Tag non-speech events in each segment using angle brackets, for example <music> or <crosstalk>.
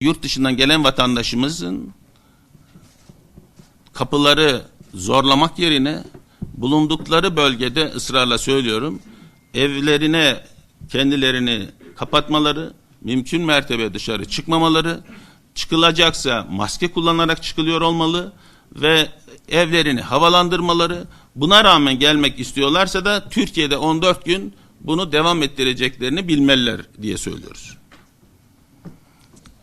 yurt dışından gelen vatandaşımızın kapıları zorlamak yerine bulundukları bölgede ısrarla söylüyorum evlerine kendilerini kapatmaları, mümkün mertebe dışarı çıkmamaları, çıkılacaksa maske kullanarak çıkılıyor olmalı ve evlerini havalandırmaları, buna rağmen gelmek istiyorlarsa da Türkiye'de 14 gün bunu devam ettireceklerini bilmeliler diye söylüyoruz.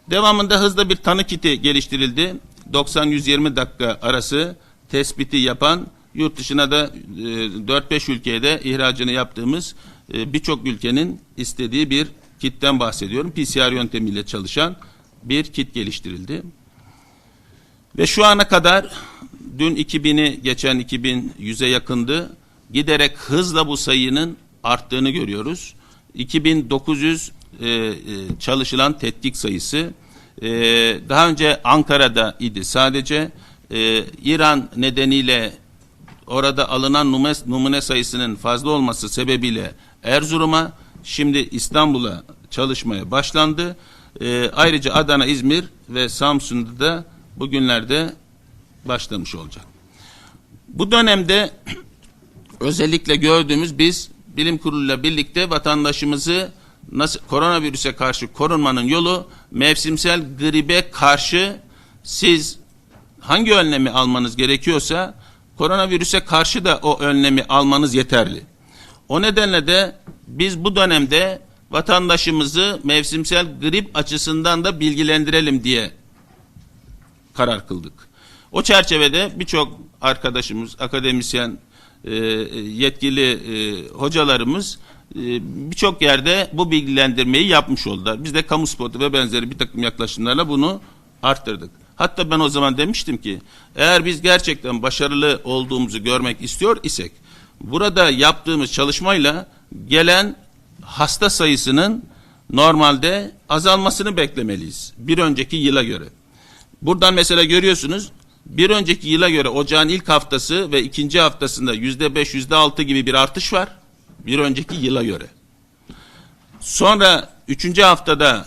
Devamında hızlı bir tanı kiti geliştirildi. 90-120 dakika arası tespiti yapan yurt dışına da e, 4-5 ülkeye de ihracını yaptığımız e, birçok ülkenin istediği bir kitten bahsediyorum. PCR yöntemiyle çalışan bir kit geliştirildi. Ve şu ana kadar dün 2000'i geçen 2100'e yakındı. Giderek hızla bu sayının arttığını görüyoruz. 2900 e, e, çalışılan tetkik sayısı e, daha önce Ankara'da idi sadece e, İran nedeniyle orada alınan numune, numune sayısının fazla olması sebebiyle Erzurum'a şimdi İstanbul'a çalışmaya başlandı. E, ayrıca Adana, İzmir ve Samsun'da da bugünlerde başlamış olacak. Bu dönemde <clears throat> özellikle gördüğümüz biz bilim kuruluyla birlikte vatandaşımızı nasıl koronavirüse karşı korunmanın yolu mevsimsel gribe karşı siz hangi önlemi almanız gerekiyorsa koronavirüse karşı da o önlemi almanız yeterli. O nedenle de biz bu dönemde vatandaşımızı mevsimsel grip açısından da bilgilendirelim diye karar kıldık. O çerçevede birçok arkadaşımız, akademisyen, e, yetkili e, hocalarımız e, birçok yerde bu bilgilendirmeyi yapmış oldular. Biz de kamu spotu ve benzeri bir takım yaklaşımlarla bunu arttırdık. Hatta ben o zaman demiştim ki eğer biz gerçekten başarılı olduğumuzu görmek istiyor isek burada yaptığımız çalışmayla gelen hasta sayısının normalde azalmasını beklemeliyiz. Bir önceki yıla göre. Buradan mesela görüyorsunuz bir önceki yıla göre ocağın ilk haftası ve ikinci haftasında yüzde beş, yüzde altı gibi bir artış var. Bir önceki yıla göre. Sonra üçüncü haftada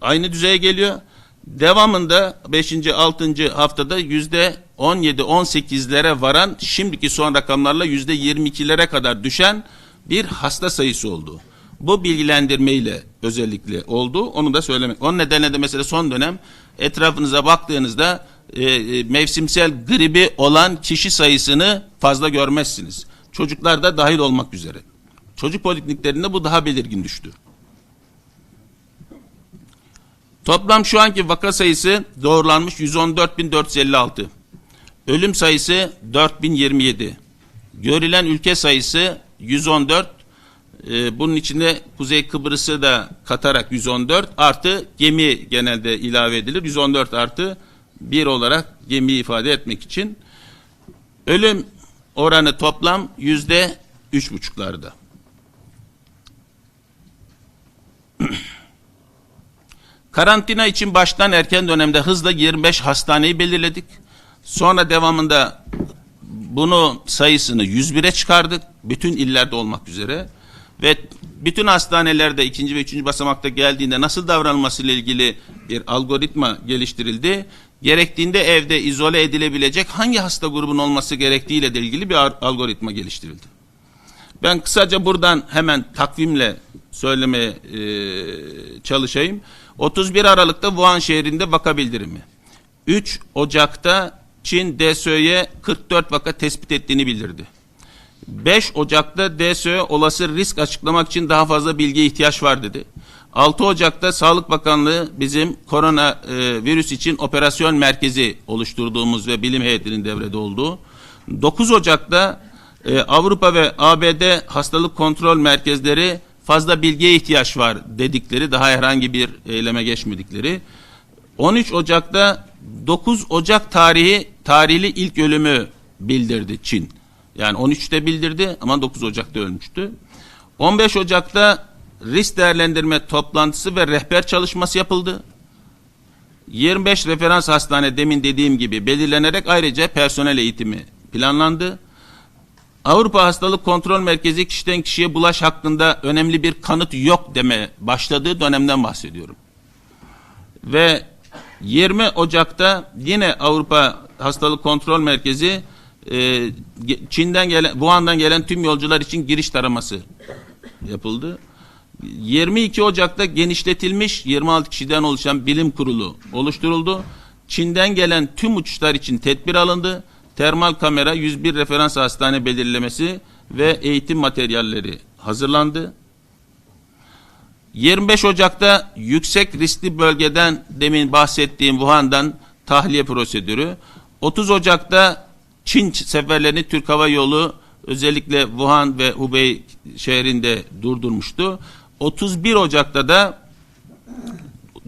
aynı düzeye geliyor. Devamında beşinci, altıncı haftada yüzde on yedi, on sekizlere varan şimdiki son rakamlarla yüzde yirmi ikilere kadar düşen bir hasta sayısı oldu. Bu bilgilendirmeyle özellikle oldu. Onu da söylemek. Onun nedenle de mesela son dönem etrafınıza baktığınızda e, e, mevsimsel gribi olan kişi sayısını fazla görmezsiniz. Çocuklar da dahil olmak üzere. Çocuk polikliniklerinde bu daha belirgin düştü. Toplam şu anki vaka sayısı doğrulanmış 114.456. Ölüm sayısı 4027. Görülen ülke sayısı 114. Ee, bunun içinde Kuzey Kıbrıs'ı da katarak 114 artı gemi genelde ilave edilir. 114 artı 1 olarak gemiyi ifade etmek için. Ölüm oranı toplam yüzde üç buçuklarda. <clears throat> Karantina için baştan erken dönemde hızla 25 hastaneyi belirledik. Sonra devamında bunu sayısını 101'e çıkardık. Bütün illerde olmak üzere. Ve bütün hastanelerde ikinci ve üçüncü basamakta geldiğinde nasıl davranılması ile ilgili bir algoritma geliştirildi. Gerektiğinde evde izole edilebilecek hangi hasta grubun olması gerektiğiyle de ilgili bir algoritma geliştirildi. Ben kısaca buradan hemen takvimle söylemeye e, çalışayım. 31 Aralık'ta Wuhan şehrinde vaka bildirimi. 3 Ocak'ta Çin DSÖ'ye 44 vaka tespit ettiğini bildirdi. 5 Ocak'ta DSÖ olası risk açıklamak için daha fazla bilgiye ihtiyaç var dedi. 6 Ocak'ta Sağlık Bakanlığı bizim korona e, virüs için operasyon merkezi oluşturduğumuz ve bilim heyetinin devrede olduğu. 9 Ocak'ta e, Avrupa ve ABD hastalık kontrol merkezleri fazla bilgiye ihtiyaç var dedikleri daha herhangi bir eyleme geçmedikleri. 13 Ocak'ta 9 Ocak tarihi tarihli ilk ölümü bildirdi Çin. Yani 13'te bildirdi ama 9 Ocak'ta ölmüştü. 15 Ocak'ta risk değerlendirme toplantısı ve rehber çalışması yapıldı. 25 referans hastane demin dediğim gibi belirlenerek ayrıca personel eğitimi planlandı. Avrupa Hastalık Kontrol Merkezi kişiden kişiye bulaş hakkında önemli bir kanıt yok deme başladığı dönemden bahsediyorum. ve 20 Ocak'ta yine Avrupa Hastalık Kontrol Merkezi e, Çin'den gelen Wuhan'dan gelen tüm yolcular için giriş taraması yapıldı. 22 Ocak'ta genişletilmiş 26 kişiden oluşan bilim kurulu oluşturuldu. Çin'den gelen tüm uçuşlar için tedbir alındı. Termal kamera 101 referans hastane belirlemesi ve eğitim materyalleri hazırlandı. 25 Ocak'ta yüksek riskli bölgeden demin bahsettiğim Wuhan'dan tahliye prosedürü. 30 Ocak'ta Çin seferlerini Türk Hava Yolu özellikle Wuhan ve Hubei şehrinde durdurmuştu. 31 Ocak'ta da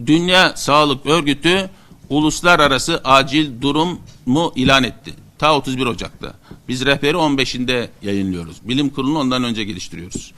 Dünya Sağlık Örgütü uluslararası acil durumu ilan etti. Ta 31 Ocak'ta. Biz rehberi 15'inde yayınlıyoruz. Bilim kurulunu ondan önce geliştiriyoruz.